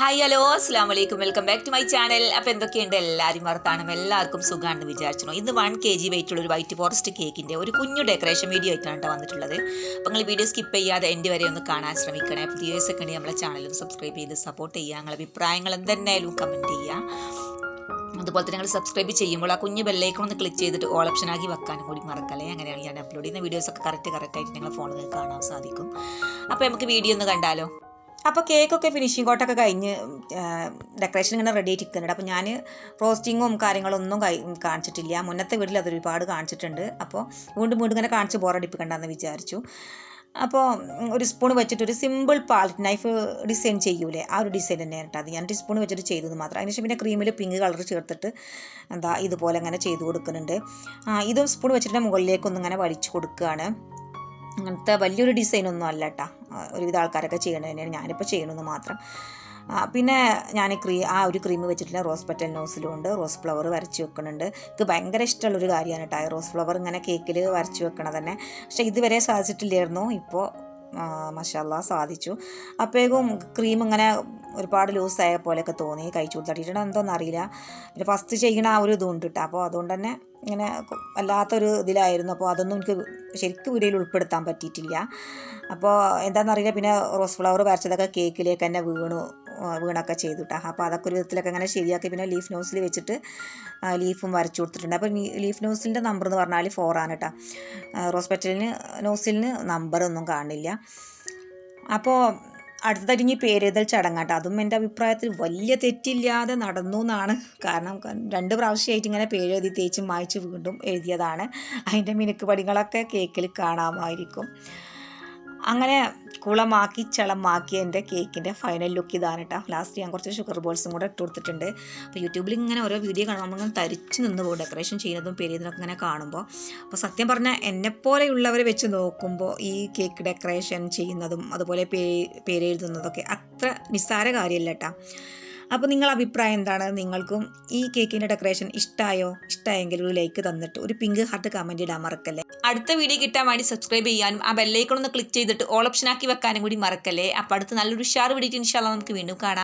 Hi hello അസ്സാം വലൈക്കും welcome back to my channel അപ്പോൾ എന്തൊക്കെയുണ്ട്? എല്ലാവരും വർത്താനം. എല്ലാവർക്കും സുഖമാണെന്ന് വിചാരിച്ചു ഇന്ന് വൺ കെ ജി വെയിറ്റുള്ള ഒരു വൈറ്റ് ഫോറസ്റ്റ് കേക്കിന്റെ ഒരു കുഞ്ഞു ഡെക്കറേഷൻ വീഡിയോ ആയിട്ടാണ് വന്നിട്ടുള്ളത്. അപ്പോൾ നിങ്ങൾ വീഡിയോ സ്കിപ്പ് ചെയ്യാതെ എന്റെ വരെ ഒന്ന് കാണാൻ ശ്രമിക്കണേ. പുതിയ ഒക്കെ നമ്മളെ ചാനലും സബ്സ്ക്രൈബ് ചെയ്ത് സപ്പോർട്ട് ചെയ്യുക. നിങ്ങളുടെ അഭിപ്രായങ്ങൾ എന്തെന്നായാലും കമന്റ് ചെയ്യുക. അതുപോലെ തന്നെ നിങ്ങൾ സബ്സ്ക്രൈബ് ചെയ്യുമ്പോൾ ആ കുഞ്ഞ് ബെല്ലൈക്കൺ ഒന്ന് ക്ലിക്ക് ചെയ്തിട്ട് ഓൾ ഓപ്ഷൻ ആക്കി വെക്കാനും കൂടി മറക്കല്ലേ അങ്ങനെയാണ് ഞാൻ അപ്ലോഡ് ചെയ്യുന്ന വീഡിയോസൊക്കെ കറക്റ്റ് കറക്റ്റായിട്ട് നിങ്ങളുടെ ഫോണിൽ കാണാൻ സാധിക്കും. അപ്പോൾ നമുക്ക് വീഡിയോ ഒന്ന് കണ്ടാലോ? അപ്പോൾ കേക്കൊക്കെ ഫിനിഷിംഗ് കോട്ടൊക്കെ കഴിഞ്ഞ് ഡെക്കറേഷൻ ഇങ്ങനെ റെഡി ആയിട്ട് ഇരിക്കുന്നുണ്ട് അപ്പോൾ ഞാൻ റോസ്റ്റിങ്ങും കാര്യങ്ങളൊന്നും കൈ കാണിച്ചിട്ടില്ല. മുന്നത്തെ വീട്ടിൽ അതൊരുപാട് കാണിച്ചിട്ടുണ്ട്. അപ്പോൾ വീണ്ടും വീണ്ടും ഇങ്ങനെ കാണിച്ച് ബോറടിപ്പിക്കണ്ടെന്ന് വിചാരിച്ചു. അപ്പോൾ ഒരു സ്പൂൺ വെച്ചിട്ട് ഒരു സിമ്പിൾ പാലറ്റ് നൈഫ് ഡിസൈൻ ചെയ്യൂലേ? ആ ഒരു ഡിസൈൻ തന്നെയാണ് കേട്ടോ അത്. ഞാൻ ഒരു സ്പൂൺ വെച്ചിട്ട് ചെയ്തത് മാത്രം. അതിനുശേഷം പിന്നെ ക്രീമിൽ പിങ്ക് കളർ ചേർത്തിട്ട് എന്താ ഇതുപോലെ അങ്ങനെ ചെയ്ത് കൊടുക്കുന്നുണ്ട്. ഇതും സ്പൂൺ വെച്ചിട്ട് മുകളിലേക്കൊന്നും ഇങ്ങനെ വലിച്ചു കൊടുക്കുകയാണ് അങ്ങനത്തെ വലിയൊരു ഡിസൈനൊന്നും അല്ല കേട്ടോ ഒരുവിധ ആൾക്കാരൊക്കെ ചെയ്യണത് തന്നെയാണ്. ഞാനിപ്പോൾ ചെയ്യണമെന്ന് മാത്രം. പിന്നെ ഞാൻ ക്രീ ആ ഒരു ക്രീം വെച്ചിട്ടുള്ള റോസ് പെറ്റൽ നോസിലും ഉണ്ട്. റോസ് ഫ്ലവർ വരച്ച് വെക്കുന്നുണ്ട് എനിക്ക് ഭയങ്കര ഇഷ്ടമുള്ളൊരു കാര്യമാണ് കേട്ടോ റോസ് ഫ്ലവർ ഇങ്ങനെ കേക്കിൽ വരച്ച് വെക്കണത് തന്നെ. പക്ഷേ ഇതുവരെ സാധിച്ചിട്ടില്ലായിരുന്നു. ഇപ്പോൾ മഷാല്ല സാധിച്ചു. അപ്പോഴേക്കും ക്രീം ഇങ്ങനെ ഒരുപാട് ലൂസായ പോലെയൊക്കെ തോന്നി. കഴിച്ചു തട്ടിയിട്ടുണ്ട്. എന്തോന്നും അറിയില്ല. പിന്നെ ഫസ്റ്റ് ചെയ്യണ ആ ഒരു ഇതും ഉണ്ട് കേട്ടോ അപ്പോൾ അതുകൊണ്ട് തന്നെ ഇങ്ങനെ വല്ലാത്തൊരു ഇതിലായിരുന്നു. അപ്പോൾ അതൊന്നും എനിക്ക് ശരിക്കും വീഡിയോയിൽ ഉൾപ്പെടുത്താൻ പറ്റിയിട്ടില്ല. അപ്പോൾ എന്താണെന്നറിയില്ല പിന്നെ റോസ് ഫ്ലവർ വരച്ചതൊക്കെ കേക്കിലേക്ക് തന്നെ വീണു വീണൊക്കെ ചെയ്തു കേട്ടോ അപ്പോൾ അതൊക്കെ ഒരു വിധത്തിലൊക്കെ അങ്ങനെ ശരിയാക്കി. പിന്നെ ലീഫ് നോസിൽ വെച്ചിട്ട് ലീഫും വരച്ചു കൊടുത്തിട്ടുണ്ട്. അപ്പോൾ ലീഫ് നോസിലിന്റെ നമ്പർ എന്ന് പറഞ്ഞാൽ ഫോറാണ് കേട്ടോ റോസ് പെറ്റലിന് നോസിലിന് നമ്പറൊന്നും കാണില്ല. അപ്പോൾ അടുത്തതായിട്ട് ഇനി പേരെഴുതൽ ചടങ്ങാട്ടോ. അതും എന്റെ അഭിപ്രായത്തിൽ വലിയ തെറ്റില്ലാതെ നടന്നു എന്നാണ് കാരണം രണ്ട് പ്രാവശ്യമായിട്ട് ഇങ്ങനെ പേരെഴുതി തേച്ച് മായ്ച്ച് വീണ്ടും എഴുതിയതാണ്. അതിന്റെ മിനുക്ക് പടികളൊക്കെ കേക്കിൽ കാണാമായിരിക്കും. അങ്ങനെ കുളമാക്കി ചളമാക്കി എന്റെ കേക്കിന്റെ ഫൈനൽ ലുക്ക് ഇതാണ് കേട്ടോ ലാസ്റ്റ് ഞാൻ കുറച്ച് ഷുഗർ ബോൾസും കൂടെ ഇട്ട് കൊടുത്തിട്ടുണ്ട്. അപ്പോൾ യൂട്യൂബിൽ ഇങ്ങനെ ഓരോ വീഡിയോ കാണുമ്പോൾ നമ്മളിങ്ങനെ തരിച്ച് നിന്ന് പോകും ഡെക്കറേഷൻ ചെയ്യുന്നതും പെരിയതിനൊക്കെ ഇങ്ങനെ കാണുമ്പോൾ അപ്പോൾ സത്യം പറഞ്ഞാൽ എന്നെപ്പോലെയുള്ളവരെ വെച്ച് നോക്കുമ്പോൾ ഈ കേക്ക് ഡെക്കറേഷൻ ചെയ്യുന്നതും അതുപോലെ പേ പേരെഴുതുന്നതൊക്കെ അത്ര നിസ്സാര കാര്യമല്ല കേട്ടോ അപ്പോൾ നിങ്ങൾ അഭിപ്രായം എന്താണ്? നിങ്ങൾക്കും ഈ കേക്കിന്റെ ഡെക്കറേഷൻ ഇഷ്ടമായോ ഇഷ്ടമായെങ്കിൽ ഒരു ലൈക്ക് തന്നിട്ട് ഒരു പിങ്ക് ഹാർട്ട് കമന്റ് ഇടാൻ മറക്കല്ലേ? അടുത്ത വീഡിയോ കിട്ടാൻ വേണ്ടി സബ്സ്ക്രൈബ് ചെയ്യാനും ആ ബെല്ലൈക്കൺ ഒന്ന് ക്ലിക്ക് ചെയ്തിട്ട് ഓൾ ഓപ്ഷൻ ആക്കി വെക്കാനും കൂടി മറക്കല്ലേ? അപ്പോൾ അടുത്ത് നല്ലൊരു ഷാർ വീഡിയോ ഇൻഷാല്ല നമുക്ക് വീണ്ടും കാണാം.